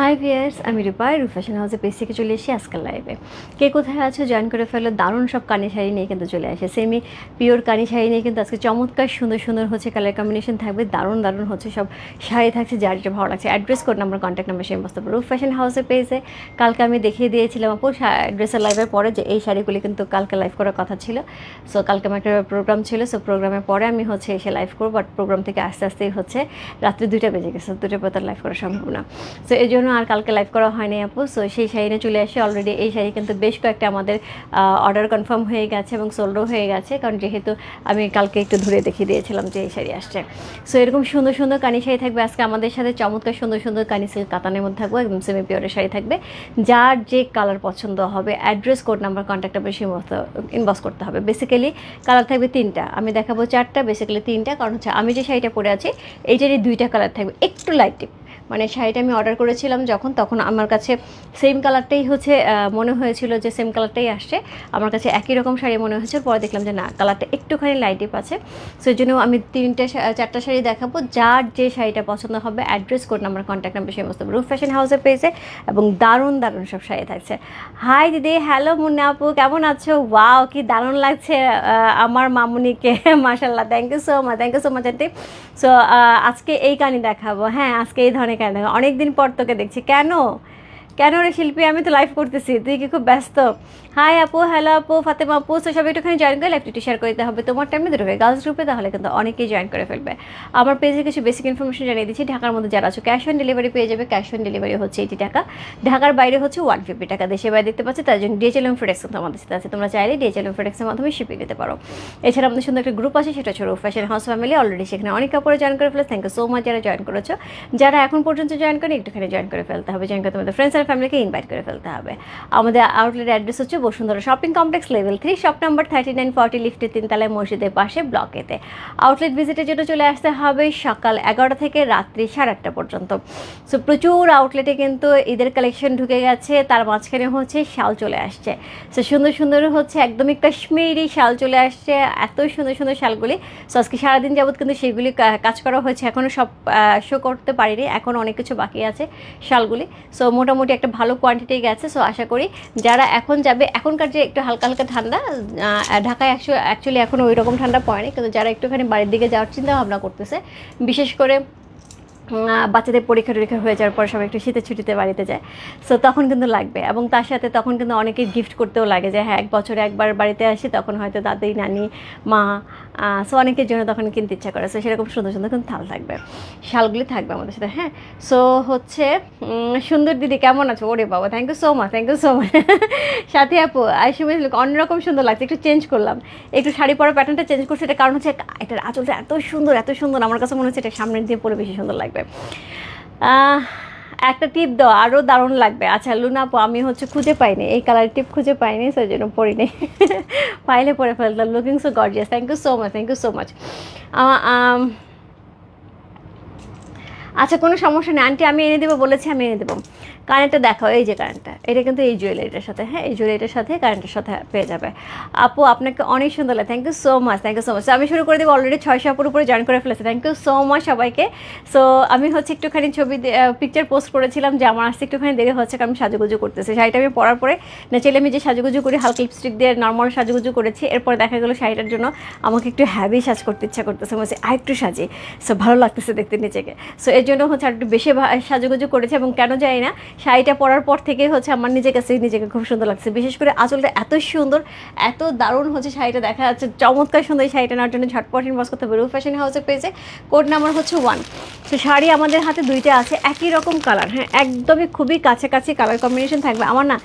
High viewers আমি রূপ fashion হাউসে পেজ থেকে চলে এসেছি আজকাল লাইভে কে কোথায় আছো জয়েন করে ফেলো, দারুণ সব কানি শাড়ি নিয়ে কিন্তু চলে আসে। সেমি পিওর কানি শাড়ি নিয়ে কিন্তু আজকে চমৎকার, সুন্দর সুন্দর হচ্ছে কালার কম্বিনেশন থাকবে, দারুণ দারুণ হচ্ছে সব শাড়ি থাকছে, যার যেটা ভালো লাগছে। Address code number contact number সেই মস্ত রূপ ফ্যাশন হাউসের পেজে কালকে আমি দেখিয়ে দিয়েছিলাম আপু অ্যাড্রেসের লাইভের পরে যে এই শাড়িগুলি কিন্তু কালকে লাইভ করার কথা ছিল। সো কালকে আমার একটা প্রোগ্রাম ছিল। সো প্রোগ্রামের পরে আমি হচ্ছে এসে লাইভ করব। বাট প্রোগ্রাম থেকে আস্তে আস্তেই হচ্ছে, রাত্রি দুইটা বেজে গেছে। দুটো পর তার লাইভ করা সম্ভব না। সো এই জন্য আর কালকে লাইভ করা হয়নি আপু সো সেই শাড়ি নিয়ে চলে আসে অলরেডি এই শাড়ি কিন্তু বেশ কয়েকটা আমাদের অর্ডার কনফার্ম হয়ে গেছে এবং সোল্ডও হয়ে গেছে, কারণ যেহেতু আমি কালকে একটু ধরে দেখিয়ে দিয়েছিলাম যে এই শাড়ি আসছে। সো এরকম সুন্দর সুন্দর কানি শাড়ি থাকবে। আজকে আমাদের সাথে চমৎকার সুন্দর সুন্দর কানি সিল্ক কাতানের মধ্যে থাকবে, একদম সেমি পিওরের শাড়ি থাকবে। যার যে কালার পছন্দ হবে address code number contact number সেই ইনবক্স করতে হবে। বেসিক্যালি কালার থাকবে তিনটা। আমি দেখাবো চারটা বেসিক্যালি তিনটা, কারণ হচ্ছে আমি যে শাড়িটা পরে আছি, এইটারই দুইটা কালার থাকবে। একটু লাইট টিপ মানে শাড়িটা আমি অর্ডার করেছিলাম যখন, তখন আমার কাছে সেম কালারটাই হচ্ছে মনে হয়েছিল যে সেম কালারটাই আসছে। আমার কাছে একই রকম শাড়ি মনে হয়েছে, পরে দেখলাম যে না কালারটা একটুখানি লাইটিপ আছে সেই জন্য আমি তিনটে চারটা শাড়ি দেখাবো। যার যে শাড়িটা পছন্দ হবে address code number contact number সেই মস্ত রূপ ফ্যাশন হাউসের পেয়েছে এবং দারুণ দারুণ সব শাড়ি থাকছে। হাই দিদি। হ্যালো মুন্না আপু। কেমন আছো? ওয়াও কি দারুণ লাগছে আমার মামুনিকে। মাশাল্লাহ thank you so much thank you so much aunty so আজকে এই কানি দেখাবো। হ্যাঁ আজকে এই ধরনের কানি? অনেকদিন অনেক দিন পর তোকে দেখছি। কেন? কেন রে শিল্পী? আমি তো লাইভ করতেছি। তুই কি খুব ব্যস্ত? হাই আপু হ্যালো আপু, ফাতেমা আপু তো সব একটুখানি জয়েন করে লাইভটি শেয়ার করতে হবে। তোমার টাইমে দুটো গার্লস গ্রুপে তাহলে কিন্তু অনেকেই জয়েন করে ফেলবে। আমার পেজে কিছু বেসিক ইনফরমেশন জানিয়ে দিচ্ছি। ঢাকার মধ্যে যারা আছো ক্যাশ অন ডেলিভারি পেয়ে যাবে। ক্যাশ অন ডেলিভারি হচ্ছে এইটি টাকা। ঢাকার বাইরে হচ্ছে ওয়ান ফিফটি টাকা। দেশে বাইরে দেখতে পাচ্ছি, তার জন্য ডিএচএল এম ফ্রেডেক্স কিন্তু আমাদের সাথে আছে। তোমরা চাইলে ডিএচএল এম ফ্রেডেক্সের মাধ্যমে শিপিং নিতে পারো। এছাড়া আমাদের সুন্দর একটা গ্রুপ আছে, সেটা হচ্ছে ফ্যাশন হাউস ফ্যামিলি অলরেডি সেখানে অনেক কাপড়ে জয়েন করে ফেলে থ্যাংক ইউ সো মাচ যারা জয়েন করেছ। যারা এখন পর্যন্ত জয়েন করে একটুখানি জয়েন করে ফেলতে হবে। জয়েন করে তোমাদের ফ্রেন্ডস আর ফ্যামিলিকে ইনভাইট করে ফেলতে হবে। আমাদের আউটলেট অ্যাড্রেস হচ্ছে Bashundhara shopping complex level three shop number thirty nine forty লিফটের তিনতলায় মসজিদের পাশে ব্লকেতে আউটলেট ভিজিটের জন্য চলে আসতে হবে সকাল এগারোটা থেকে রাত্রি সাড়ে আটটা পর্যন্ত। সো প্রচুর আউটলেটে কিন্তু ঈদের কালেকশন ঢুকে গেছে, তার মাঝখানে হচ্ছে শাল চলে আসছে। সো সুন্দর সুন্দর হচ্ছে একদমই কাশ্মীরি শাল চলে আসছে, এত সুন্দর সুন্দর শালগুলি। সো আজকে সারাদিন যাবত কিন্তু সেগুলি কাজ করা হয়েছে এখনও সব শো করতে পারিনি, এখন অনেক কিছু বাকি আছে শালগুলি। সো মোটামুটি একটা ভালো কোয়ান্টিটি গেছে সো আশা করি যারা এখন যাবে, এখনকার যে একটু হালকা হালকা ঠান্ডা ঢাকায় অ্যাকচুয়ালি এখন ওই রকম ঠান্ডা পড়েনি, কিন্তু যারা একটুখানি বাড়ির দিকে যাওয়ার চিন্তা ভাবনা করতেছে, বিশেষ করে বাচ্চাদের পরীক্ষা টরীক্ষা হয়ে যাওয়ার পর সবাই একটু শীতের ছুটিতে বাড়িতে যায় সো তখন কিন্তু লাগবে, এবং তার সাথে তখন কিন্তু অনেকে গিফট করতেও লাগে যে হ্যাঁ এক বছরে একবার বাড়িতে আসি, তখন হয়তো দাদি, নানি, মা সো অনেকের জন্য তখন কিনতে ইচ্ছা করে। সো সেরকম সুন্দর সুন্দর কিন্তু থাল থাকবে। শালগুলি থাকবে আমাদের সাথে হ্যাঁ? সো হচ্ছে সুন্দর দিদি কেমন আছো? ওরে বাবা thank you so much thank you so much Sathi আপু আইসুমি অন্যরকম সুন্দর লাগছে একটু চেঞ্জ করলাম। একটু শাড়ি পরা প্যাটার্নটা চেঞ্জ করছে এটা কারণ হচ্ছে এটার আঁচলটা এত সুন্দর এত সুন্দর আমার কাছে মনে হচ্ছে এটা সামনের দিয়ে পরে বেশি সুন্দর লাগবে। আহ, একটা টিপ দাও আরও দারুণ লাগবে। আচ্ছা লুনা আপু, আমি হচ্ছে খুঁজে পাইনি, এই কালার টিপ খুঁজে পাইনি সেই জন্য পড়িনি। পাইলে পরে ফেলতাম looking so gorgeous thank you so much thank you so much আচ্ছা কোনো সমস্যা নেই, আন্টি, আমি এনে দেবো, বলেছি আমি এনে দেবো। কারেন্টটা দেখাও, এই যে কারেন্টটা এটা কিন্তু এই জুয়েলারিটার সাথে হ্যাঁ? এই জুয়েলারিটার সাথে কারেন্টের সাথে পেয়ে যাবে। আপু, আপনাকে অনেক সুন্দর লাগে। Thank you so much thank you so much আমি শুরু করে দেবো অলরেডি ছয়শো আপুর উপরে জয়েন করে ফেলেছে। থ্যাংক ইউ সো মাচ সবাইকে। সো আমি হচ্ছে একটুখানি ছবি পিকচার পোস্ট করেছিলাম যে আমার আসতে একটুখানি দেরি হচ্ছে, কারণ আমি সাজুগুজু করতেছি। শাড়িটা আমি পরার পরে না ন্যাচারালি আমি যে সাজুগুজু করি, হালকা লিপস্টিক দিয়ে নর্মাল সাজুগুজু করেছি। এরপরে দেখা গেলো শাড়িটার জন্য আমাকে একটু হ্যাভি সাজ করতে ইচ্ছা করতেছে। বলছে আর একটু সাজি। সো ভালো লাগতেছে দেখতে নিজেকে। সো এর জন্য হচ্ছে আর একটু বেশি সাজুগুজু করেছে এবং কেন জানি না শাড়িটা পরার পর থেকে হচ্ছে আমার নিজের কাছে নিজেকে খুব সুন্দর লাগছে। বিশেষ করে আঁচলটা এত সুন্দর, এত দারুণ হচ্ছে শাড়িটা দেখা যাচ্ছে। চমৎকার সুন্দর এই শাড়িটা নেওয়ার জন্য ঝটপট ইনবক্স করতে হবে। রূপ ফ্যাশন হাউসের পেজে কোড নাম্বার হচ্ছে ওয়ান তো শাড়ি আমাদের হাতে দুইটা আছে, একই রকম কালার হ্যাঁ একদমই খুবই কাছাকাছি কালার কম্বিনেশন থাকবে। আমার না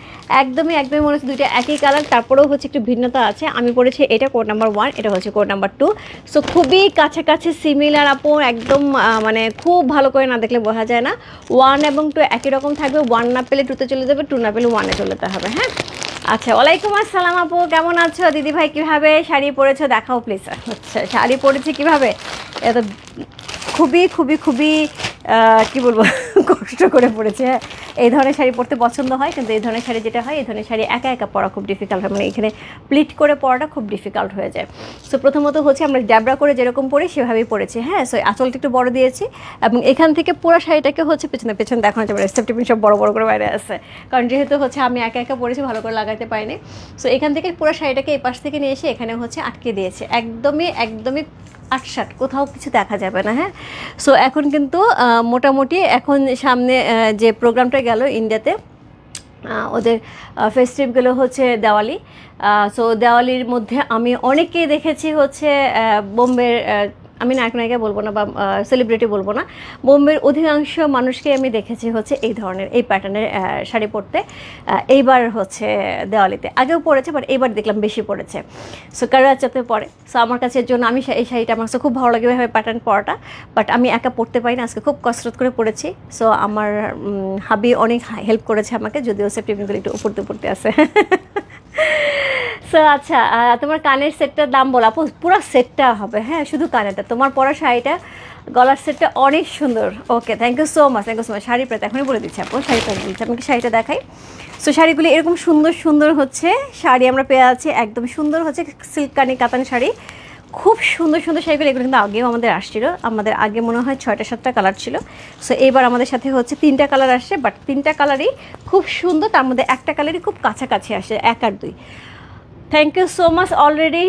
একদমই একদমই মনে হচ্ছে দুইটা একই কালার তারপরেও হচ্ছে একটু ভিন্নতা আছে। আমি পড়েছি এটা কোড নাম্বার ওয়ান এটা হচ্ছে কোড নাম্বার টু সো খুবই কাছাকাছি সিমিলার আপন একদম মানে খুব ভালো করে না দেখলে বোঝা যায় না। ওয়ান এবং টু একই রকম থাকবে। ওয়ান না পেলে টুতে চলে যাবে টু না পেলে ওয়ানে চলে যেতে হবে হ্যাঁ? আচ্ছা ওয়ালাইকুম আসসালাম আপু, কেমন আছো? দিদি ভাই কীভাবে? শাড়ি পরেছো? দেখাও প্লিজ আচ্ছা শাড়ি পরেছি কীভাবে? এত খুবই খুবই খুবই কি বলব? কষ্ট করে পড়েছে হ্যাঁ? এই ধরনের শাড়ি পরতে পছন্দ হয়, কিন্তু এই ধরনের শাড়ি যেটা হয়, এই ধরনের শাড়ি একা একা পরা খুব ডিফিকাল্ট হয়। মানে এখানে প্লিট করে পরাটা খুব ডিফিকাল্ট হয়ে যায়। সো প্রথমত হচ্ছে আমরা ড্যাবরা করে যেরকম পরি, সেভাবেই পরেছি। হ্যাঁ সো আঁচলটা একটু বড় দিয়েছি এবং এখান থেকে পুরো শাড়িটাকে হচ্ছে পেছনে পেছনে দেখানো যাবে স্টেপ টিপিন সব বড় বড় করে বাইরে আছে। কারণ যেহেতু হচ্ছে আমি একা একা পরেছি, ভালো করে লাগাতে পারিনি। সো এখান থেকে পুরো শাড়িটাকে এই পাশ থেকে নিয়ে এসে এখানে হচ্ছে আটকে দিয়েছে। একদমই একদমই আটসাট কোথাও কিছু দেখা যাবে না হ্যাঁ? সো এখন কিন্তু মোটামুটি এখন সামনে যে প্রোগ্রামটা গেল ইন্ডিয়াতে ওদের ফেস্টিভগুলো হচ্ছে দেওয়ালি। সো দেওয়ালির মধ্যে আমি অনেকেই দেখেছি হচ্ছে বোম্বের আমি নায়ক, নায়িকা বলব না বা সেলিব্রিটি বলব না। বোম্বের অধিকাংশ মানুষকে আমি দেখেছি হচ্ছে এই ধরনের, এই প্যাটার্নের শাড়ি পরতে। এইবার হচ্ছে দেওয়ালিতে। আগেও পড়েছে বাট এইবার দেখলাম বেশি পড়েছে সো কারাচাতে পরে। সো আমার কাছে জন্য আমি এই শাড়িটা আমার কাছে খুব ভালো লাগে এভাবে প্যাটার্ন পরাটা। বাট আমি একা পড়তে পারি না। আজকে খুব কসরত করে পড়েছি সো আমার হাবি অনেক হেল্প করেছে আমাকে, যদিও সেপ্টেম্বরগুলো একটু উপরতে পড়তে আছে। সো আচ্ছা তোমার কানের সেটটার দাম বলো। আপু, পুরো সেটটা হবে। হ্যাঁ শুধু কানেরটা। তোমার পরা শাড়িটা, গলার সেটটা অনেক সুন্দর। Okay thank you so much thank you so much sari প্রায় এখনই বলে দিচ্ছি আপু শাড়ি প্রায় দিচ্ছি। আপনাকে শাড়িটা দেখাই। সো শাড়িগুলি এরকম সুন্দর সুন্দর হচ্ছে। শাড়ি আমরা পেয়ে আছি, একদম সুন্দর হচ্ছে সিল্ক কানি, কাতান শাড়ি। খুব সুন্দর সুন্দর শাড়িগুলো, এগুলো কিন্তু আগেও আমাদের আসছিল। আমাদের আগে মনে হয় ছয়টা, সাতটা কালার ছিল। সো এবার আমাদের সাথে হচ্ছে তিনটা কালার আসছে বাট তিনটা কালারই খুব সুন্দর। তার মধ্যে একটা কালারই খুব কাছাকাছি আসে, এক আর দুই। Thank you so much already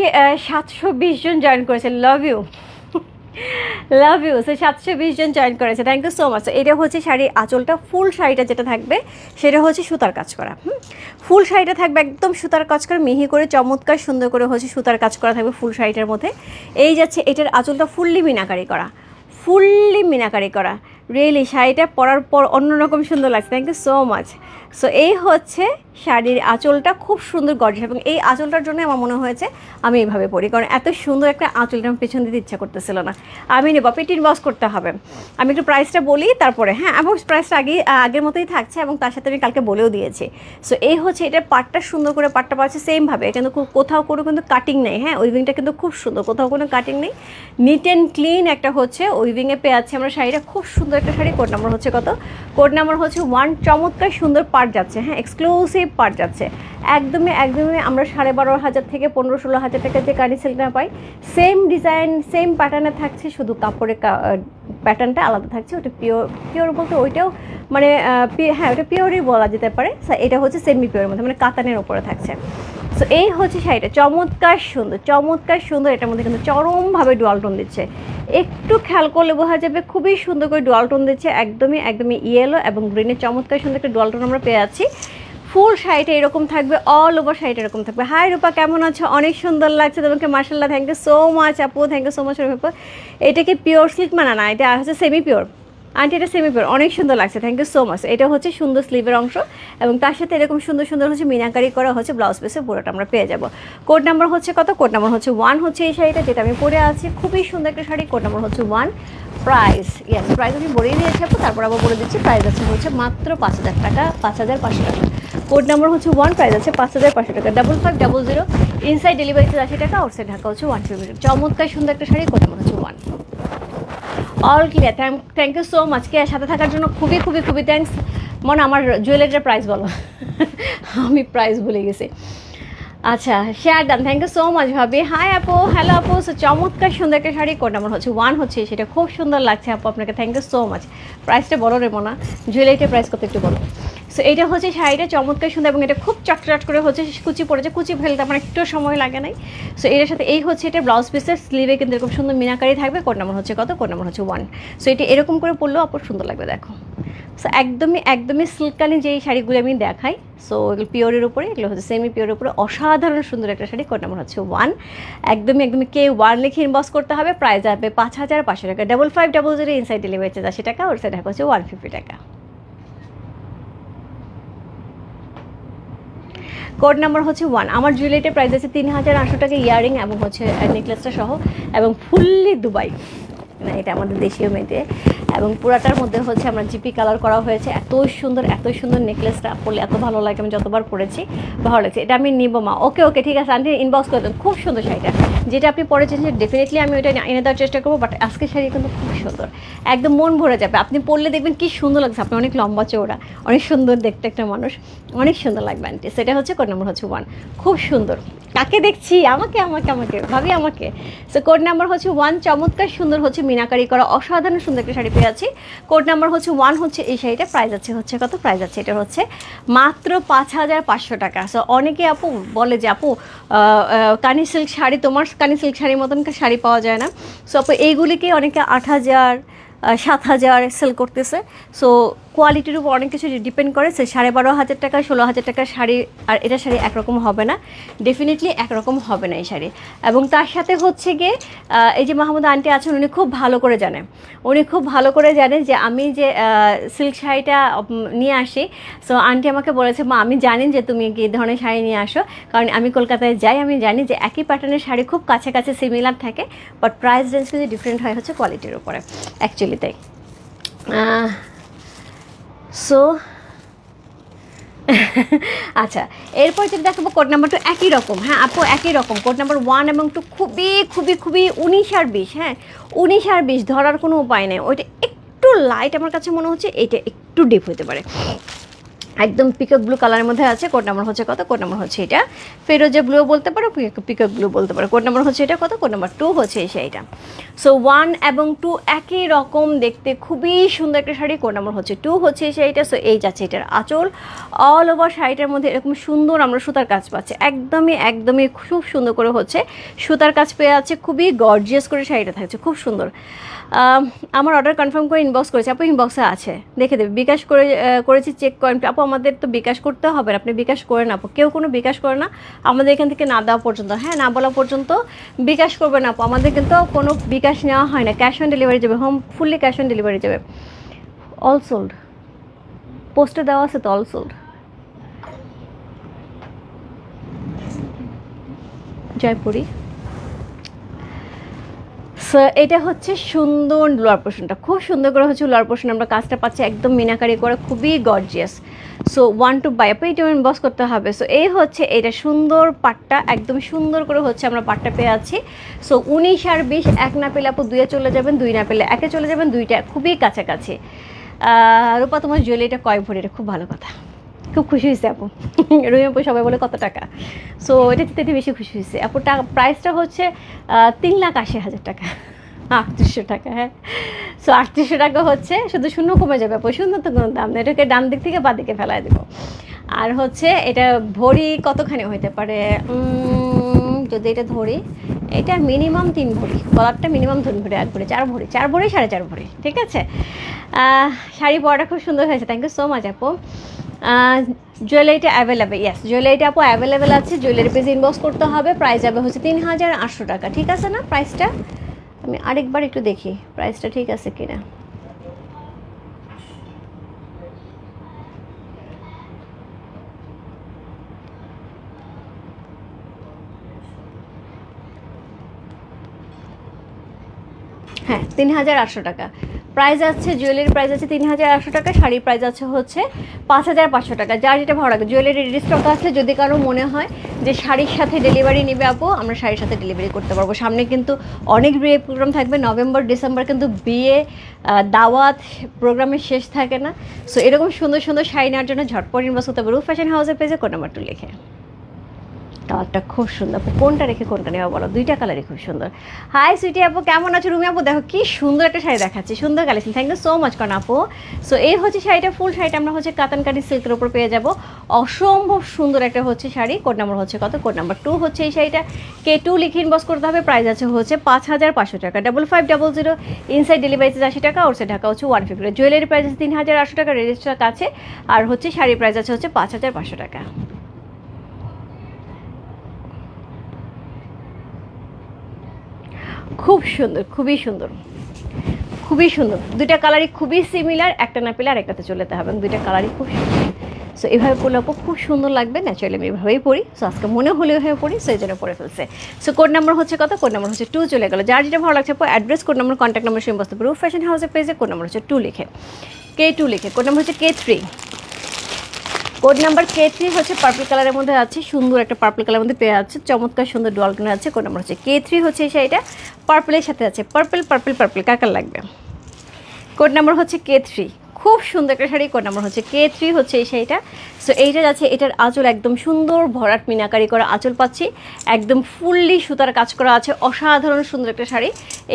সাতশো বিশ জন জয়েন করেছে। Love you love you so সাতশো বিশ জন জয়েন করেছে। থ্যাংক ইউ সো মাচ এটা হচ্ছে শাড়ি, আঁচলটা ফুল শাড়িটা যেটা থাকবে, সেটা হচ্ছে সুতার কাজ করা। ফুল শাড়িটা থাকবে একদম সুতার কাজ করা, মিহি করে, চমৎকার, সুন্দর করে হচ্ছে সুতার কাজ করা থাকবে ফুল শাড়িটার মধ্যে। এই যাচ্ছে, এটার আঁচলটা ফুললি মিনাকারি করা। ফুললি মিনাকারি করা। রিয়েলি শাড়িটা পরার পর অন্যরকম সুন্দর লাগছে। Thank you so much so এই হচ্ছে শাড়ির আঁচলটা খুব সুন্দর গর্জিয়াস এবং এই আঁচলটার জন্য আমার মনে হয়েছে আমি এইভাবে পরি। কারণ এত সুন্দর একটা আঁচলটা আমার পেছন দিতে ইচ্ছা করতেছিল না। আমি নেব পেটিন বস করতে হবে। আমি একটু প্রাইসটা বলি, তারপরে হ্যাঁ এবং প্রাইসটা আগে, আগের মতোই থাকছে এবং তার সাথে আমি কালকে বলেও দিয়েছি। সো এই হচ্ছে এটার পাটটা সুন্দর করে পাটটা পাচ্ছে সেমভাবে কিন্তু কোথাও কোনো কিন্তু কাটিং নেই হ্যাঁ উইভিংটা কিন্তু খুব সুন্দর, কোথাও কোনো কাটিং নেই। নিট অ্যান্ড ক্লিন একটা হচ্ছে উইভিংয়ে পেয়ে যাচ্ছে আমরা শাড়িটা। খুব সুন্দর একটা শাড়ি কোড নাম্বার হচ্ছে কত? কোড নাম্বার হচ্ছে ওয়ান চমৎকার সুন্দর পাট যাচ্ছে হ্যাঁ এক্সক্লুসিভ পার্ট যাচ্ছে। একদমই একদমই আমরা সাড়ে বারো হাজার থেকে পনেরো ষোলো হাজার টাকা যে কারি সিল্কটা পাই সেম ডিজাইন সেম প্যাটার্নে থাকছে, শুধু কাপড়ের প্যাটার্নটা আলাদা থাকছে, ওটা পিওর পিওর বলতে ওইটাও মানে হ্যাঁ ওটা পিওরই বলা যেতে পারে। এটা হচ্ছে সেমি পিওর মধ্যে মানে কাতানের ওপরে থাকছে। সো এই হচ্ছে শাড়িটা। চমৎকার সুন্দর চমৎকার সুন্দর এটার মধ্যে কিন্তু চরমভাবে ডুয়াল টোন দিচ্ছে। একটু খেয়াল করলে বোঝা যাবে খুবই সুন্দর করে ডুয়াল টোন দিচ্ছে, একদমই একদমই ইয়েলো এবং গ্রিনের চমৎকার সুন্দর একটা ডুয়াল টোন আমরা পেয়ে যাচ্ছি ফুল শাড়িটা এরকম থাকবে অল ওভার শাড়িটা এরকম থাকবে। হাই রূপা, কেমন আছো? অনেক সুন্দর লাগছে তোমাকে মার্শাল্লাহ থ্যাংক ইউ সো মাচ আপু থ্যাংক ইউ সো মাচ আপু এটা কি পিওর সিল্ক মানা না, এটা হচ্ছে সেমি পিওর আন্টি, এটা সেমি পিওর অনেক সুন্দর লাগছে থ্যাংক ইউ সো মাচ এটা হচ্ছে সুন্দর স্লিভের অংশ এবং তার সাথে এরকম সুন্দর সুন্দর হচ্ছে মিনাকারি করা হচ্ছে ব্লাউজ পিসে পুরোটা আমরা পেয়ে যাব। কোড নাম্বার হচ্ছে কত? কোড নাম্বার হচ্ছে ওয়ান হচ্ছে এই শাড়িটা, যেটা আমি পরে আছি। খুবই সুন্দর একটা শাড়ি কোড নাম্বার হচ্ছে ওয়ান প্রাইস ইয়াস প্রাইস আমি বলেই দিয়েছি আপু, তারপর আবার বলে দিচ্ছি প্রাইস আছে হচ্ছে মাত্র পাঁচ হাজার টাকা, পাঁচ হাজার পাঁচশো টাকা। কোড নাম্বার হচ্ছে ওয়ান প্রাইস আছে পাঁচ হাজার পাঁচশো টাকা। Double five double zero inside delivery charge আশি টাকা আউটসাইড ঢাকা হচ্ছে ওয়ান ফিফটি চমৎকার সুন্দর একটা শাড়ি কোড নাম্বার হচ্ছে one all clear thank thank you so much কে সাথে থাকার জন্য খুবই খুবই খুবই থ্যাংকস মনে আমার জুয়েলারিটার প্রাইস বলো। আমি প্রাইস ভুলে গেছি। আচ্ছা share done thank you so much ভাবি। হাই আপু। হ্যালো আপু। চমৎকার, সুন্দর একটা শাড়ি। কোড নাম্বার হচ্ছে? ওয়ান হচ্ছে, সেটা খুব সুন্দর লাগছে, আপু। আপনাকে থ্যাংক ইউ সো মাচ প্রাইসটা বলো রে মোনা জুয়েলারিটার প্রাইস কত একটু বলো। সো এইটা হচ্ছে শাড়িটা চমৎকার সুন্দর এবং এটা খুব চটচট করে হচ্ছে কুচি পড়েছে কুচি ফেলতে আমার একটু সময় লাগে নাই। সো এটার সাথে এই হচ্ছে এটা ব্লাউজ পিসের স্লিভে কিন্তু এরকম সুন্দর মিনাকারি থাকবে। কোড নাম্বার হচ্ছে কত? কোড নাম্বার হচ্ছে ওয়ান সো এটা এরকম করে পরলেও আপুর সুন্দর লাগবে, দেখো। সো একদমই একদমই সিল্কানি যেই শাড়িগুলো আমি দেখাই সো এগুলো পিওরের উপরে, এগুলো হচ্ছে সেমি পিওরের উপরে, অসাধারণ সুন্দর একটা শাড়ি কোড নাম্বার হচ্ছে ওয়ান একদমই একদমই কে ওয়ান লিখে ইনবক্স করতে হবে প্রাইস যাবে পাঁচ হাজার পাঁচশো টাকা। Double five double zero inside delivery charge আশি টাকা ওর সাইড হচ্ছে ওয়ান ফিফটি টাকা। কোড নাম্বার হচ্ছে ওয়ান। আমার জুয়েলারিটার প্রাইস আছে তিন হাজার আটশো টাকা ইয়ারিং এবং হচ্ছে নেকলেসটা সহ এবং ফুললি দুবাই না, এটা আমাদের দেশীয় মেয়েতে এবং পুরাটার মধ্যে হচ্ছে আমরা জিপি কালার করা হয়েছে। এত সুন্দর এত সুন্দর নেকলেসটা পরলে এত ভালো লাগে, আমি যতবার পরেছি, ভালো লাগছে। এটা আমি নিবো, মা। ওকে ওকে, ঠিক আছে, আন্টি ইনবক্স করে দেন। খুব সুন্দর শাড়িটা। যেটা আপনি পরেছেন যে ডেফিনেটলি আমি ওইটা এনে দেওয়ার চেষ্টা করব বাট আজকে শাড়ি কিন্তু খুব সুন্দর। একদম মন ভরে যাবে। আপনি পরলে দেখবেন কি সুন্দর লাগছে। আপনি অনেক লম্বা চৌড়া অনেক সুন্দর দেখতে একটা মানুষ, অনেক সুন্দর লাগবে আন্টি সেটা হচ্ছে কোড নাম্বার হচ্ছে ওয়ান খুব সুন্দর। কাকে দেখছি? আমাকে আমাকে আমাকে, ভাবি আমাকে। সো কোড নাম্বার হচ্ছে ওয়ান চমৎকার সুন্দর হচ্ছে মিনাকারি করা অসাধারণ সুন্দর একটা শাড়ি পেয়ে আছি কোড নাম্বার হচ্ছে ওয়ান হচ্ছে এই শাড়িটা। প্রাইস আছে হচ্ছে কত? প্রাইস আছে, এটা হচ্ছে মাত্র পাঁচ হাজার পাঁচশো টাকা। সো অনেকে আপু বলে যে, আপু কানি সিল্ক শাড়ি, তোমার কানি সিল্ক শাড়ির মতন শাড়ি পাওয়া যায় না। সো আপু, এইগুলিকে অনেকে আট হাজার আহ, সাত হাজার সেল করতেছে। সো কোয়ালিটির উপর অনেক কিছু ডিপেন্ড করে। সে সাড়ে বারো হাজার টাকা, ষোলো হাজার টাকার শাড়ি, আর এটা শাড়ি একরকম হবে না। ডেফিনেটলি একরকম হবে না এই শাড়ি। এবং তার সাথে হচ্ছে গিয়ে এই যে মাহমুদ আন্টি আছেন, উনি খুব ভালো করে জানেন উনি খুব ভালো করে জানেন যে আমি যে সিল্ক শাড়িটা নিয়ে আসি। সো আন্টি আমাকে বলেছে, মা, আমি জানি যে তুমি কি ধরনের শাড়ি নিয়ে আসো। কারণ আমি কলকাতায় যাই, আমি জানি যে একই প্যাটার্নের শাড়ি খুব কাছাকাছি সিমিলার থাকে। বাট প্রাইস রেঞ্জ কিন্তু ডিফারেন্ট হয় হচ্ছে কোয়ালিটির উপরে অ্যাকচুয়ালি তাই। সো আচ্ছা এরপর যেটা দেখাবো কোড নাম্বার টু একই রকম হ্যাঁ আপু একই রকম কোড নাম্বার ওয়ান এবং টু খুবই খুবই খুবই উনিশ আর বিশ হ্যাঁ উনিশ আর বিশ ধরার কোনো উপায় নেই, ওইটা একটু লাইট আমার কাছে মনে হচ্ছে, এটা একটু ডিপ হতে পারে। একদম পিকক ব্লু কালারের মধ্যে আছে কোড নাম্বার হচ্ছে কত কোড নাম্বার হচ্ছে এটা। ফেরোজে ব্লু বলতে পারো পিকক ব্লু বলতে পারো। কোড নাম্বার হচ্ছে এটা কত কোড নাম্বার টু হচ্ছে শাড়িটা সো ওয়ান এবং টু একই রকম দেখতে, খুবই সুন্দর একটা শাড়ি কোড নাম্বার হচ্ছে টু হচ্ছে শাড়িটা সো এই যাচ্ছে এটার আঁচল। অল ওভার শাড়িটার মধ্যে এরকম সুন্দর আমরা সুতার কাজ পাচ্ছি। একদমই একদমই খুব সুন্দর করে হচ্ছে সুতার কাজ পেয়ে আছে। খুবই গর্জিয়াস করে শাড়িটা থাকছে, খুব সুন্দর। আমার অর্ডার কনফার্ম করে ইনবক্স করেছে। আপু ইনবক্সে আছে। দেখে দেবে। বিকাশ করে করেছি চেক করেন আপু আমাদের তো বিকাশ করতে হবে না আপনি বিকাশ করেন আপু। কেউ কোনো বিকাশ করে না। আমাদের এখান থেকে না দেওয়া পর্যন্ত। হ্যাঁ না বলা পর্যন্ত বিকাশ করবে না আপু। আমাদের কিন্তু কোনো বিকাশ নেওয়া হয় না। ক্যাশ অন ডেলিভারি যাবে। Home, fully cash on delivery যাবে। All sold. পোস্টে দেওয়া আছে তো, অল সোল্ড। জয়পুরি। সো এটা হচ্ছে সুন্দর লোয়ার পোর্শনটা খুব সুন্দর করে হচ্ছে লোয়ার পোর্শন আমরা কাজটা পাচ্ছি একদম মিনাকারি করে, খুবই gorgeous so one two by আপনি এটা বস করতে হবে। সো এই হচ্ছে, এটা সুন্দর পাটটা, একদম সুন্দর করে হচ্ছে আমরা পাটটা পেয়ে আছি। সো উনিশ আর বিশ, এক না পেলে আপু দুইয়ে চলে যাবেন, দুই না পেলে একে চলে যাবেন, দুইটা খুবই কাছাকাছি। রূপা, তোমার জুয়েলারিটা কয় ভরি এটা খুব ভালো কথা। খুব খুশি হয়েছে আপু। রুমি আপু সবাই বলে কত টাকা? সো এটা যেতে বেশি খুশি হয়েছে। আপুর টাকা প্রাইসটা হচ্ছে তিন লাখ আশি হাজার টাকা। আটত্রিশশো টাকা হ্যাঁ। সো আটত্রিশশো টাকা হচ্ছে, শুধু শূন্য কমে যাবে আপু, শূন্য তো কোনো দাম না এটাকে ডান দিক থেকে বা দিকে ফেলায় দেবো। আর হচ্ছে, এটা ভরি কতখানি হইতে পারে? যদি এটা ধরি, এটা মিনিমাম তিন ভরি। গলারটা মিনিমাম তিন ভরি, এক ভরি, চার ভরি। চার ভরি সাড়ে চার ভরি, ঠিক আছে? শাড়ি পরাটা খুব সুন্দর হয়েছে। থ্যাংক ইউ সো মাচ আপু। জুয়েলারিটা অ্যাভেলেবেল ইয়াস জুয়েলারিটা আপু অ্যাভেলেবেল আছে জুয়েলারি পেজ ইনবক্স করতে হবে প্রাইস যাবে হচ্ছে তিন হাজার আটশো টাকা, ঠিক আছে না প্রাইসটা আমি আরেকবার একটু দেখি প্রাইসটা ঠিক আছে কিনা হ্যাঁ তিন হাজার আটশো টাকা। প্রাইস আছে জুয়েলারি প্রাইস আছে তিন হাজার আটশো টাকা, শাড়ির প্রাইস আছে হচ্ছে পাঁচ হাজার পাঁচশো টাকা। যার যেটা ভালো লাগে জুয়েলারি স্টক আছে, যদি কারও মনে হয় যে শাড়ির সাথে ডেলিভারি নেবে আপু, আমরা শাড়ির সাথে ডেলিভারি করতে পারব। সামনে কিন্তু অনেক বিয়ে প্রোগ্রাম থাকবে নভেম্বর ডিসেম্বর কিন্তু বিয়ে দাওয়াত প্রোগ্রামের শেষ থাকে না। সো এরকম সুন্দর সুন্দর শাড়ি নেওয়ার জন্য ঝটপট ইনবক্স করতে পারব ফ্যাশন হাউসের পেজে কোন নাম্বার টু লিখে। কালারটা খুব সুন্দর। আপু, কোনটা রেখে কোনটা নেওয়া বলো? দুইটা কালারই খুব সুন্দর। হাই সুইটি আপু, কেমন আছো? রুমি আপু, দেখো কি সুন্দর একটা শাড়ি দেখাচ্ছে। সুন্দর collection thank you so much কারণ আপু সো এই হচ্ছে শাড়িটা ফুল শাড়িটা আমরা হচ্ছে কাতানকারি সিল্কের উপর পেয়ে যাব। অসম্ভব সুন্দর একটা হচ্ছে শাড়ি। কোড নাম্বার হচ্ছে কত? কোড নাম্বার টু হচ্ছে এই শাড়িটা। কে টু লিখে ইনবক্স করতে হবে প্রাইস আছে হচ্ছে পাঁচ হাজার পাঁচশো টাকা। Double five double zero inside delivery charge আশি টাকা ওর ঢাকা হচ্ছে ওয়ান ফিফটি জুয়েলারি প্রাইস আছে তিন হাজার আটশো টাকা রেজিস্টার কাছে। আর হচ্ছে শাড়ির প্রাইস আছে হচ্ছে পাঁচ হাজার পাঁচশো টাকা। খুব সুন্দর, খুবই সুন্দর। খুবই সুন্দর। দুইটা কালারই খুবই সিমিলার একটা না পেলে আরেকটাতে চলে যেতে হবে। দুইটা কালারই খুব সুন্দর। সো এভাবে পরলে আপু খুব সুন্দর লাগবে। ন্যাচারালি আমি এভাবেই পড়ি। সো আজকে মনে হলে এভাবে পড়ি সো এই জন্য পড়ে ফেলছে। সো কোড নাম্বার হচ্ছে কত? কোড নাম্বার হচ্ছে টু চলে গেলো। যার যেটা ভালো লাগছে আপু address code number contact number same বসতে ফ্যাশন হাউসের পেজে কোড নাম্বার হচ্ছে টু লিখে। কে টু লিখে। কোড নাম্বার হচ্ছে K three code number K three হচ্ছে পার্পল কালারের মধ্যে আছে, সুন্দর একটা পার্পল কালারের মধ্যে পেয়ে আছে চমৎকার সুন্দর ডোয়াল আছে কোড নাম্বার হচ্ছে কে থ্রি হচ্ছে শাড়িটা পার্পলের সাথে আছে পার্পল পার্পল পার্পল কাকার লাগবে? কোড নাম্বার হচ্ছে কে থ্রি খুব সুন্দর একটা শাড়ি, কোড নাম্বার হচ্ছে কে থ্রি হচ্ছে এই শাড়িটা। সো এইটা যাচ্ছে, এটার আঁচল একদম সুন্দর, ভরাট মিনাকারি করা আঁচল পাচ্ছি। একদম ফুললি সুতার কাজ করা আছে, অসাধারণ সুন্দর একটা শাড়ি।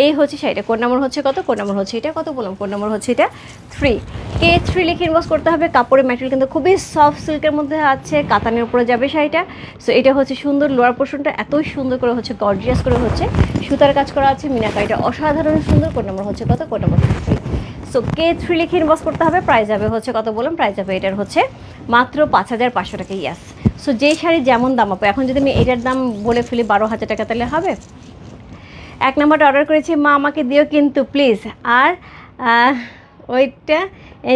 এই হচ্ছে শাড়িটা, কোড নাম্বার হচ্ছে কত? কোড নাম্বার হচ্ছে এটা, কত বললাম? কোড নাম্বার হচ্ছে এটা থ্রি কে থ্রি লিখে ইনভেস্ট করতে হবে, কাপড়ের ম্যাটেরিয়াল কিন্তু খুবই সফট সিল্কের মধ্যে আছে, কাতানের উপরে যাবে শাড়িটা। সো এটা হচ্ছে সুন্দর লোয়ার পোর্শনটা এতই সুন্দর করে হচ্ছে গর্জিয়াস করে হচ্ছে। সুতার কাজ করা আছে, মিনাকারিটা অসাধারণ সুন্দর, কোড নাম্বার হচ্ছে কত? Code number three so K three লিখে ইনভেস্ট করতে হবে? প্রাইস যাবে হচ্ছে কত বললাম? প্রাইস যাবে এটার হচ্ছে মাত্র পাঁচ হাজার পাঁচশো টাকা ইয়াস সো যেই শাড়ি যেমন দাম আপু এখন যদি আমি এটার দাম বলে ফেলি বারো হাজার টাকা, তাহলে হবে? এক নম্বরটা অর্ডার করেছি, মা আমাকে দিও কিন্তু প্লিজ আর ওইটা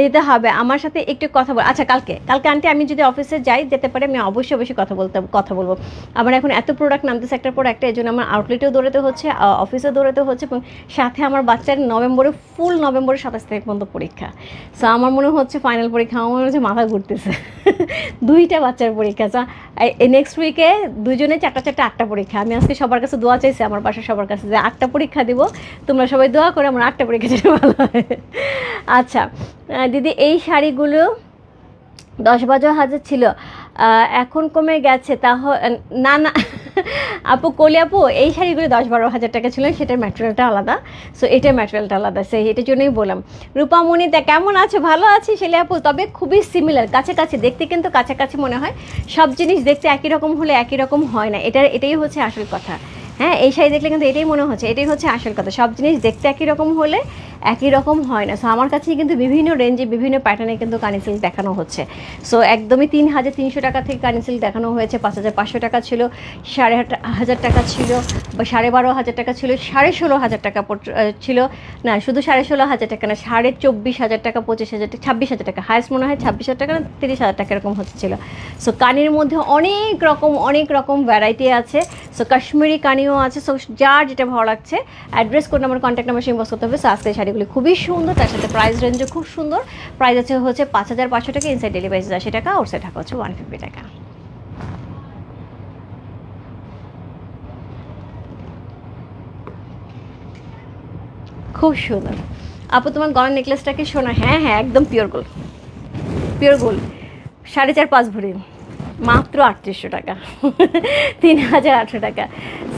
দিতে হবে। আমার সাথে একটু কথা বল আচ্ছা কালকে। কালকে আন্টি, আমি যদি অফিসে যাই, যেতে পারে আমি অবশ্যই অবশ্যই কথা বলতে কথা বলব। আমার এখন এত প্রোডাক্ট নামতেছে একটা পর একটা এই জন্য আমার আউটলেটেও দৌড়াতে হচ্ছে অফিসেও দৌড়াতে হচ্ছে এবং সাথে আমার বাচ্চার নভেম্বরে ফুল নভেম্বরের সাতাশ তারিখ পর্যন্ত পরীক্ষা। সো আমার মনে হচ্ছে ফাইনাল পরীক্ষা, আমার মনে হচ্ছে মাথা ঘুরতেছে। দুইটা বাচ্চার পরীক্ষা। সো নেক্সট উইকে দুজনে চারটা চারটা আটটা পরীক্ষা। আমি আজকে সবার কাছে দোয়া চাইছি, আমার বাসার সবার কাছে যে আটটা পরীক্ষা দিব। তোমরা সবাই দোয়া করে, আমার আটটা পরীক্ষা যেটা ভালো হয়। আচ্ছা দিদি, এই শাড়িগুলো দশ বারো হাজার ছিল। এখন কমে গেছে। তাহ, না না। আপু, কলি আপু, এই শাড়িগুলো দশ বারো হাজার টাকা ছিল, সেটার ম্যাটেরিয়ালটা আলাদা। সো এটার ম্যাটেরিয়ালটা আলাদা। সেই এটার জন্যই বললাম। রূপামণি, তা কেমন আছে? ভালো আছে সেলে আপু? তবে খুবই সিমিলার কাছাকাছি। দেখতে কিন্তু কাছাকাছি মনে হয়। সব জিনিস দেখতে একই রকম হলে একই রকম হয় না। এটা এটাই হচ্ছে আসল কথা। হ্যাঁ এই শাড়ি দেখলে কিন্তু এটাই মনে হচ্ছে, এটাই হচ্ছে আসল কথা। সব জিনিস দেখতে একই রকম হলে একই রকম হয় না। সো আমার কাছে কিন্তু বিভিন্ন রেঞ্জে বিভিন্ন প্যাটার্নে কিন্তু কানি সিল্ক দেখানো হচ্ছে। সো একদমই তিন হাজার তিনশো টাকা থেকে কানি সিল্ক দেখানো হয়েছে। পাঁচ হাজার পাঁচশো টাকা ছিল, সাড়ে হাজার টাকা ছিল, বা সাড়ে বারো হাজার টাকা ছিল, সাড়ে ষোলো হাজার টাকা ছিল। না, শুধু সাড়ে ষোলো হাজার টাকা না, সাড়ে চব্বিশ হাজার টাকা, পঁচিশ হাজার টাকা, ছাব্বিশ হাজার টাকা হায়েস্ট মনে হয় ছাব্বিশ হাজার টাকা না, তিরিশ হাজার টাকা এরকম হচ্ছিল। সো কানির মধ্যে অনেক রকম অনেক রকম ভ্যারাইটি আছে। সো কাশ্মীরি কানিও আছে। সো যার যেটা ভালো লাগছে address code number contact number সেই বস করতে হবে। সো আজকের শাড়িগুলি খুবই সুন্দর, তার সাথে প্রাইস রেঞ্জও খুব সুন্দর। প্রাইস আছে হচ্ছে পাঁচ হাজার পাঁচশো টাকা ইনসাইড ডেলিভারি আশি টাকা আউটসাইড টাকা হচ্ছে ওয়ান ফিফটি টাকা। খুব সুন্দর। আপু, তোমার গলার নেকলেসটা কি সোনা? হ্যাঁ হ্যাঁ একদম পিওর গোল্ড পিওর গোল্ড সাড়ে চার পাঁচ ভরি। মাত্র আটত্রিশশো টাকা। তিন হাজার আটশো টাকা।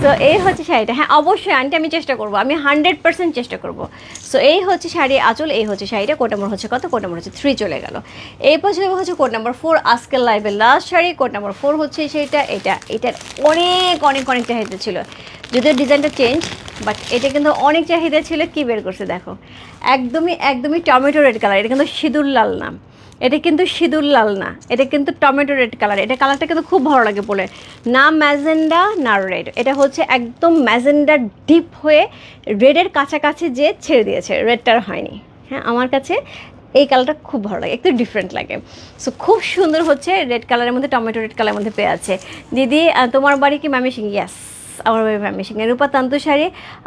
সো এই হচ্ছে শাড়িটা। হ্যাঁ অবশ্যই, আন্টি, আমি চেষ্টা করব। আমি হান্ড্রেড পার্সেন্ট চেষ্টা করব। সো এই হচ্ছে শাড়ি আঁচল, এই হচ্ছে শাড়িটা। কোড নাম্বার হচ্ছে কত? কোড নাম্বার হচ্ছে থ্রি চলে গেল। এই পছন্দ হচ্ছে কোড নাম্বার ফোর আজকের লাইভের last sari. Code number four হচ্ছে সেইটা, এটা। এটার অনেক অনেক অনেক চাহিদা ছিল। যদিও ডিজাইনটা চেঞ্জ বাট এটা কিন্তু অনেক চাহিদা ছিল। কী বের করছে দেখো? একদমই একদমই টমেটো রেড কালার এটা কিন্তু সিঁদুর লাল না এটা কিন্তু সিঁদুর লাল না, এটা কিন্তু টমেটো রেড কালার, এটা কালারটা কিন্তু খুব ভালো লাগে বলে। না ম্যাজেন্ডা, না রেড, এটা হচ্ছে একদম ম্যাজেন্ডা ডিপ হয়ে রেডের কাছাকাছি যে ছেড়ে দিয়েছে, রেডটার হয়নি। হ্যাঁ আমার কাছে এই কালারটা খুব ভালো লাগে, একটু ডিফারেন্ট লাগে। সো খুব সুন্দর হচ্ছে রেড কালারের মধ্যে, টমেটো রেড কালারের মধ্যে পেয়ে আছে। দিদি তোমার বাড়ি কি ম্যামি সিং ইয়াস আমার বাড়ি সিং রূপা তান্তু শাড়ি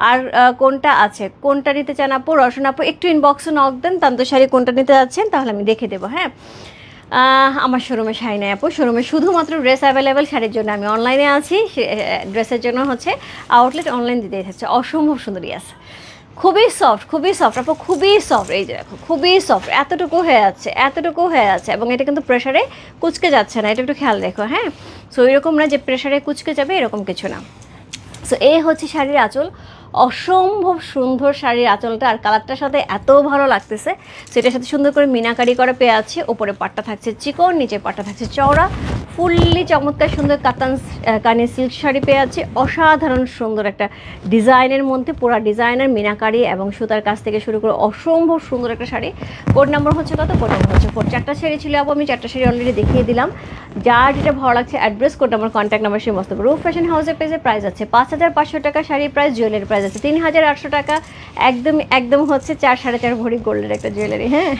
আর কোনটা আছে? কোনটা নিতে চান আপু? রসন আপু একটু ইনবক্সে নক দেন। তান্তু শাড়ি কোনটা নিতে যাচ্ছেন, তাহলে আমি দেখে দেবো হ্যাঁ? আমার শোরুমে শাড়ি নেই আপু। শোরুমে শুধুমাত্র ড্রেস অ্যাভেলেবেল শাড়ির জন্য আমি অনলাইনে আছি। ড্রেসের জন্য হচ্ছে আউটলেট অনলাইন দিতে থাকছে। অসম্ভব সুন্দর ইয়াস খুবই সফট খুবই সফট আপু, খুবই সফট এই যে দেখো, খুবই সফট এতটুকু হয়ে যাচ্ছে, এতটুকু হয়ে যাচ্ছে। এবং এটা কিন্তু প্রেশারে কুচকে যাচ্ছে না। এটা একটু খেয়াল রেখো হ্যাঁ? সো এরকম না যে প্রেশারে কুচকে যাবে, এরকম কিছু না। সো এই হচ্ছে শাড়ির আঁচল। অসম্ভব সুন্দর শাড়ির আঁচলটা আর কালারটার সাথে এত ভালো লাগতেছে। সেটার সাথে সুন্দর করে মিনাকারি করা পেয়ে আছে ওপরে পাটটা থাকছে চিকন, নিচে পাটটা থাকছে চওড়া। ফুললি চমৎকার সুন্দর কাতান কানে সিল্ক শাড়ি পেয়ে আছে। অসাধারণ সুন্দর একটা ডিজাইনের মধ্যে, পুরো ডিজাইনের মিনাকারি এবং সুতার কাছ থেকে শুরু করে অসম্ভব সুন্দর একটা শাড়ি। কোড নাম্বার হচ্ছে কত? কোড নাম্বার হচ্ছে ফোর চারটা শাড়ি ছিল আপু আমি চারটা শাড়ি অলরেডি দেখিয়ে দিলাম। যার যেটা ভালো লাগছে address code number contact number সেই মস্ত রূপ ফ্যাশন হাউসের পেজে প্রাইস আছে পাঁচ হাজার পাঁচশো টাকা, শাড়ি প্রাইস জুয়েলারি প্রাইস আছে তিন হাজার আটশো টাকা। একদম একদম হচ্ছে চার সাড়ে চার ভরি গোল্ডের একটা জুয়েলারি হ্যাঁ।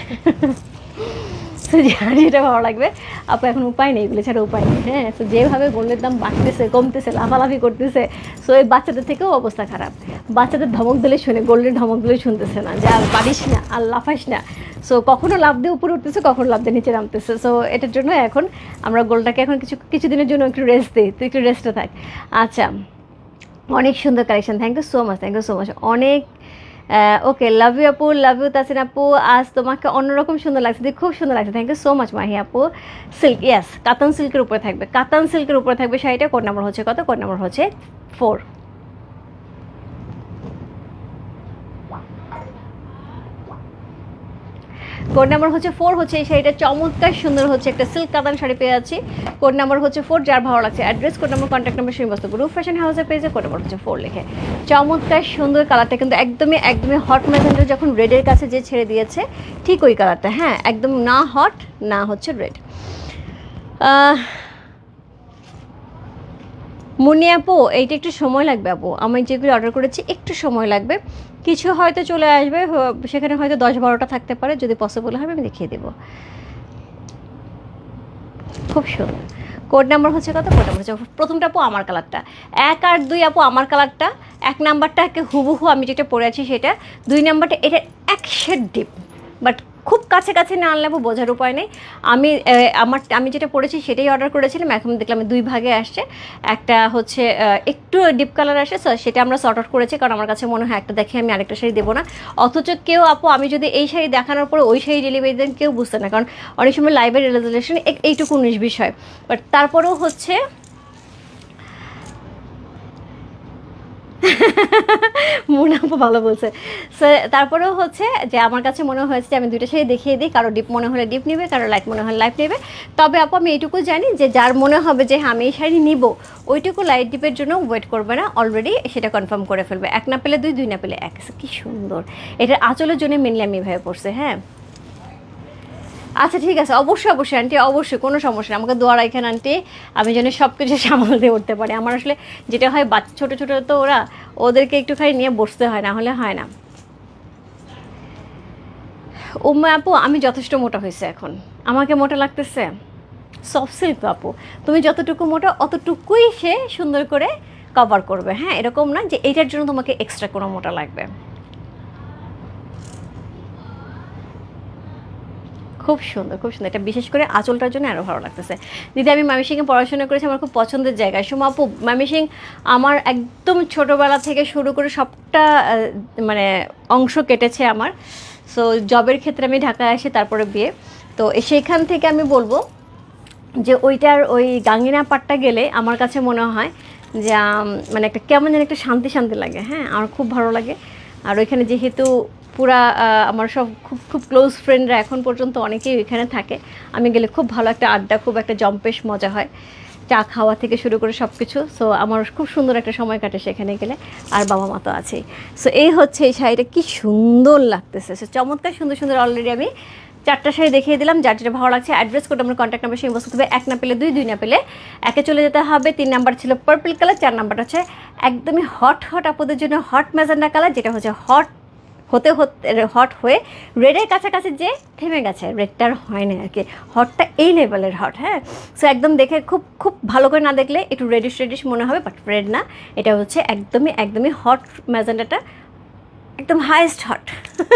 যার যেটা ভালো লাগবে। আপু এখন উপায় নেই, এগুলো ছাড়া উপায় নেই। হ্যাঁ তো যেভাবে গোল্ডের দাম বাড়তেছে, কমতেছে, লাফালাফি করতেছে সো এই বাচ্চাদের থেকেও অবস্থা খারাপ। বাচ্চাদের ধমক দিলে শুনে গোল্ডের ধমক দিলে শুনতেছে না, যে আর পারিস না, আর লাফাস না। সো কখনো লাভ দিয়ে উপরে উঠতেছে, কখনো লাভ দিয়ে নিচে নামতেছে। সো এটার জন্য এখন আমরা গোল্ডটাকে এখন কিছু, কিছুদিনের জন্য একটু রেস্ট দিই তুই একটু রেস্টে থাক। আচ্ছা অনেক সুন্দর collection thank you so much thank you so much অনেক ওকে লাভ ইউ আপু লাভ ইউ তাসিন আপু। আজ তোমাকে অন্যরকম সুন্দর লাগছে, দেখি খুব সুন্দর লাগছে। Thank you so much Mahi আপু। সিল্ক ইয়াস কাতান সিল্কের উপরে থাকবে। কাতান সিল্কের উপরে থাকবে শাড়িটা কোড নাম্বার হচ্ছে কত? কোড নাম্বার হচ্ছে ফোর কোড নাম্বার হচ্ছে ফোর হচ্ছে এই শাড়িটা চমৎকার সুন্দর হচ্ছে একটা সিল্ক কাতান শাড়ি পেয়ে আছি কোড নাম্বার হচ্ছে ফোর যার ভালো লাগছে address code number contact number বস্তু গ্রুপ ফ্যাশন হাউসের পেজে কোড নাম্বার হচ্ছে ফোর লেখে। চমৎকার সুন্দর কালারটা কিন্তু একদমই একদমই হট মেজেন্ডার যখন রেডের কাছে যে ছেড়ে দিয়েছে, ঠিক ওই কালারটা হ্যাঁ একদম না হট না হচ্ছে রেড মুন্নি আপু, এইটা একটু সময় লাগবে আপু। আমি যেগুলো অর্ডার করেছি, একটু সময় লাগবে। কিছু হয়তো চলে আসবে সেখানে হয়তো দশ বারোটা থাকতে পারে, যদি পসিবল হবে আমি দেখিয়ে দেবো। খুব সুন্দর। কোড নাম্বার হচ্ছে কত? কোড নাম্বার হচ্ছে, প্রথমটা আপু আমার কালারটা এক আর দুই আপু আমার কালারটা এক নাম্বারটা একে হুবহু আমি যেটা পরে আছি সেটা। দুই নাম্বারটা এটা এক শেড ডিপ বাট খুব কাছে কাছে না আনলে আপু বোঝার উপায় নেই। আমি আমার, আমি যেটা পড়েছি সেটাই অর্ডার করেছিলাম, এখন দেখলাম দুই ভাগে আসছে। একটা হচ্ছে একটু ডিপ কালার আসে সেটা আমরা সর্ট আউট করেছি, কারণ আমার কাছে মনে হয় একটা দেখে আমি আরেকটা শাড়ি দেবো না। অথচ কেউ, আপু, আমি যদি এই শাড়ি দেখানোর পরে ওই শাড়ি ডেলিভারি দেন, কেউ বুঝতে না, কারণ অনেক সময় লাইভের রেজুলেশন এইটুকু উনিশ বিষয় বাট তারপরেও হচ্ছে মনে ভালো বলছে। সো তারপরেও হচ্ছে যে আমার কাছে মনে হয়েছে যে আমি দুইটা শাড়ি দেখিয়ে দিই কারও ডিপ মনে হলে ডিপ নেবে কারও লাইট মনে হলে লাইট নেবে। তবে আপু আমি এইটুকু জানি যে যার মনে হবে যে হ্যাঁ, আমি এই শাড়ি নিব ওইটুকু লাইট ডিপের জন্য ওয়েট করবে না অলরেডি সেটা কনফার্ম করে ফেলবে। এক না পেলে দুই দুই না পেলে এক। কি সুন্দর। এটার আঁচলের জন্য মেনলি আমি এভাবে পড়ছে হ্যাঁ? আচ্ছা ঠিক আছে। অবশ্যই অবশ্যই, আন্টি, অবশ্যই, কোনো সমস্যা নেই। আমাকে দোয়া রাখেন, আন্টি, আমি যেন সব কিছু সামাল দিয়ে উঠতে পারি। আমার আসলে যেটা হয় বাচ্চা ছোটো ছোটো তো ওরা, ওদেরকে একটুখানি নিয়ে বসতে হয়, না হলে হয় না। উম্মা আপু, আমি যথেষ্ট মোটা হয়েছে এখন। আমাকে মোটা লাগতেছে? সফট সিল্ক আপু। তুমি যতটুকু মোটা, অতটুকুই সে সুন্দর করে কভার করবে। হ্যাঁ এরকম না যে, এইটার জন্য তোমাকে এক্সট্রা কোনো মোটা লাগবে। খুব সুন্দর খুব সুন্দর। এটা বিশেষ করে আঁচলটার জন্য আরও ভালো লাগতেছে। দিদি, আমি মামিসিংয়ে পড়াশোনা করেছি, আমার খুব পছন্দের জায়গা সোমা আপু মামিসিং আমার একদম ছোটোবেলা থেকে শুরু করে সবটা মানে অংশ কেটেছে আমার। সো জবের ক্ষেত্রে আমি ঢাকায় আসি, তারপরে বিয়ে। তো সেইখান থেকে আমি বলব যে ওইটার ওই গাঙ্গিনা পাটটা গেলে আমার কাছে মনে হয় যে মানে একটা কেমন যেন একটা শান্তি শান্তি লাগে। হ্যাঁ আমার খুব ভালো লাগে। আর ওইখানে যেহেতু পুরা আমার সব খুব খুব ক্লোজ ফ্রেন্ডরা এখন পর্যন্ত অনেকেই ওইখানে থাকে। আমি গেলে খুব ভালো একটা আড্ডা, খুব একটা জম্পেশ মজা হয়। চা খাওয়া থেকে শুরু করে সব কিছু সো আমার খুব সুন্দর একটা সময় কাটে সেখানে গেলে। আর বাবা মা তো আছেই। সো এই হচ্ছে এই শাড়িটা কি সুন্দর লাগতেছে। সো চমৎকার সুন্দর সুন্দর অলরেডি আমি চারটা শাড়ি দেখিয়ে দিলাম। যার যেটা ভালো লাগছে অ্যাড্রেস কোড আমার কন্ট্যাক্ট নাম্বার সেই বসতে হবে। এক না পেলে দুই দুই না পেলে একে চলে যেতে হবে। তিন নাম্বার ছিল পার্পল কালার চার নাম্বারটা হচ্ছে একদমই হট হট আপুদের জন্য হট ম্যাজেন্ডা কালার যেটা হচ্ছে হট হতে হতে হট হয়ে রেডের কাছাকাছি যে থেমে গেছে রেডটা আর হয় না আর কি হটটা এই লেভেলের হট হ্যাঁ? সো একদম দেখে খুব খুব ভালো করে না দেখলে একটু রেডিশ রেডিশ মনে হবে বাট রেড না। এটা হচ্ছে একদমই একদমই হট ম্যাজেন্ডাটা একদম হায়েস্ট হট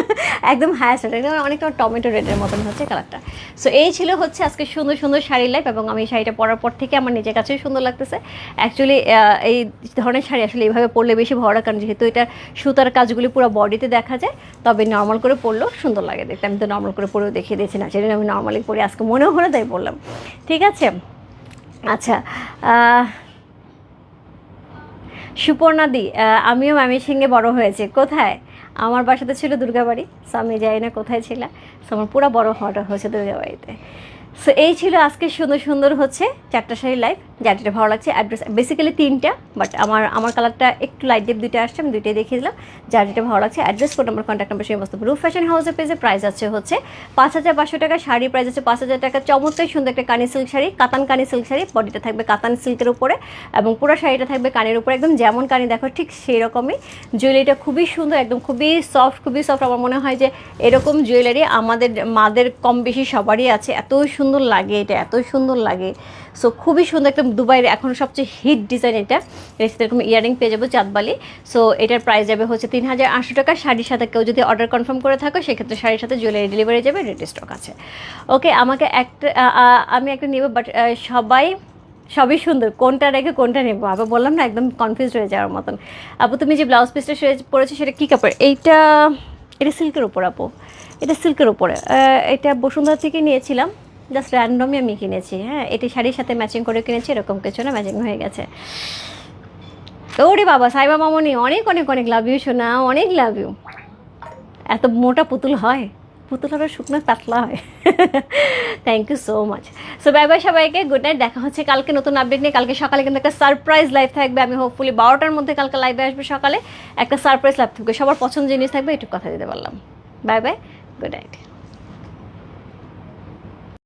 একদম হায়েস্ট হট একদম অনেকটা টমেটো রেডের মতন হচ্ছে কালারটা সো এই ছিল হচ্ছে আজকে সুন্দর সুন্দর শাড়ি লাইফ এবং আমি শাড়িটা পরার পর থেকে আমার নিজের কাছেই সুন্দর লাগতেছে। অ্যাকচুয়ালি এই ধরনের শাড়ি আসলে এইভাবে পরলে বেশি ভালো কারণ যেহেতু এটা সুতার কাজগুলি পুরো বডিতে দেখা যায়, তবে নর্মাল করে পরলেও সুন্দর লাগে দেখতে। আমি তো নর্মাল করে পরেও দেখিয়ে দিয়েছি না সেটা আমি নর্মালি পরে, আজকে মনেও হলো তাই বললাম ঠিক আছে? আচ্ছা সুপর্ণাদি আমিও মামির সঙ্গে বড় হয়েছে। কোথায়? আমার বাসাতে ছিল দুর্গাবাড়ি সো আমি যাই না কোথায় ছিলাম সো আমার পুরো বড় হওয়াটা হয়েছে দুর্গাবাড়িতে। সো এই ছিল আজকে সুন্দর সুন্দর হচ্ছে চারটা শাড়ি লাইভ যেটা ভালো লাগছে অ্যাড্রেস বেসিক্যালি তিনটা বাট আমার আমার কালারটা একটু লাইট ডিপ দুইটা আসছে, আমি দুইটাই দেখিয়ে দিলাম। যেটা ভালো লাগছে address code number contact number সেই বস্তু রুফ ফ্যাশন হাউসের পেজে প্রাইস আছে হচ্ছে পাঁচ হাজার পাঁচশো টাকা শাড়ি প্রাইস আছে পাঁচ হাজার টাকা। চমৎকার সুন্দর একটা কানি সিল্ক শাড়ি, কাতান কানি সিল্ক শাড়ি বডিটা থাকবে কাতান সিল্কের উপরে, এবং পুরো শাড়িটা থাকবে কানের উপরে। একদম যেমন কানি দেখো, ঠিক সেই রকমই জুয়েলারিটা খুবই সুন্দর, একদম খুবই সফট খুবই সফট আমার মনে হয় যে এরকম জুয়েলারি আমাদের, মাদের কম বেশি সবারই আছে। এত সুন্দর লাগে এটা, এত সুন্দর লাগে। সো খুবই সুন্দর একটা দুবাইয়ের এখন সবচেয়ে হিট ডিজাইন এটা। এরকম ইয়ারিং পেয়ে যাব চাঁদবালি। সো এটার প্রাইস যাবে হচ্ছে তিন হাজার আটশো টাকা। শাড়ির সাথে কেউ যদি অর্ডার কনফার্ম করে থাকো, সেক্ষেত্রে শাড়ির সাথে জুয়েলারি ডেলিভারি যাবে রেডি স্টক আছে। ওকে আমাকে একটা আমি একটা নেব বাট সবাই, সবই সুন্দর। কোনটা রেখে কোনটা নেব? আবার বললাম না, একদম কনফিউজ হয়ে যাওয়ার মতন। আপু, তুমি যে ব্লাউজ পিসটা পরেছো, সেটা কী কাপড়? এইটা, এটা সিল্কের উপর, আপু। এটা সিল্কের উপরে। এটা বসুন্ধরা থেকে নিয়েছিলাম। জাস্ট র্যান্ডমই আমি কিনেছি হ্যাঁ? এটি শাড়ির সাথে ম্যাচিং করে কিনেছি, এরকম কিছু না ম্যাচিং হয়ে গেছে। ওরে বাবা, সাইবা মামনি, অনেক অনেক অনেক লাভ ইউ শোনা অনেক লাভ ইউ এত মোটা পুতুল হয়। পুতুল আবার শুকনো, পাতলা হয়। Thank you so much so bye bye সবাইকে গুড নাইট দেখা হচ্ছে কালকে নতুন আপডেট নিয়ে। কালকে সকালে কিন্তু একটা সারপ্রাইজ লাইভ থাকবে। আমি হোপফুলি বারোটার মধ্যে কালকে লাইভে আসবে সকালে। একটা সারপ্রাইজ লাইভ থাকবে। সবার পছন্দ জিনিস থাকবে একটু কথা দিতে পারলাম। Bye bye good night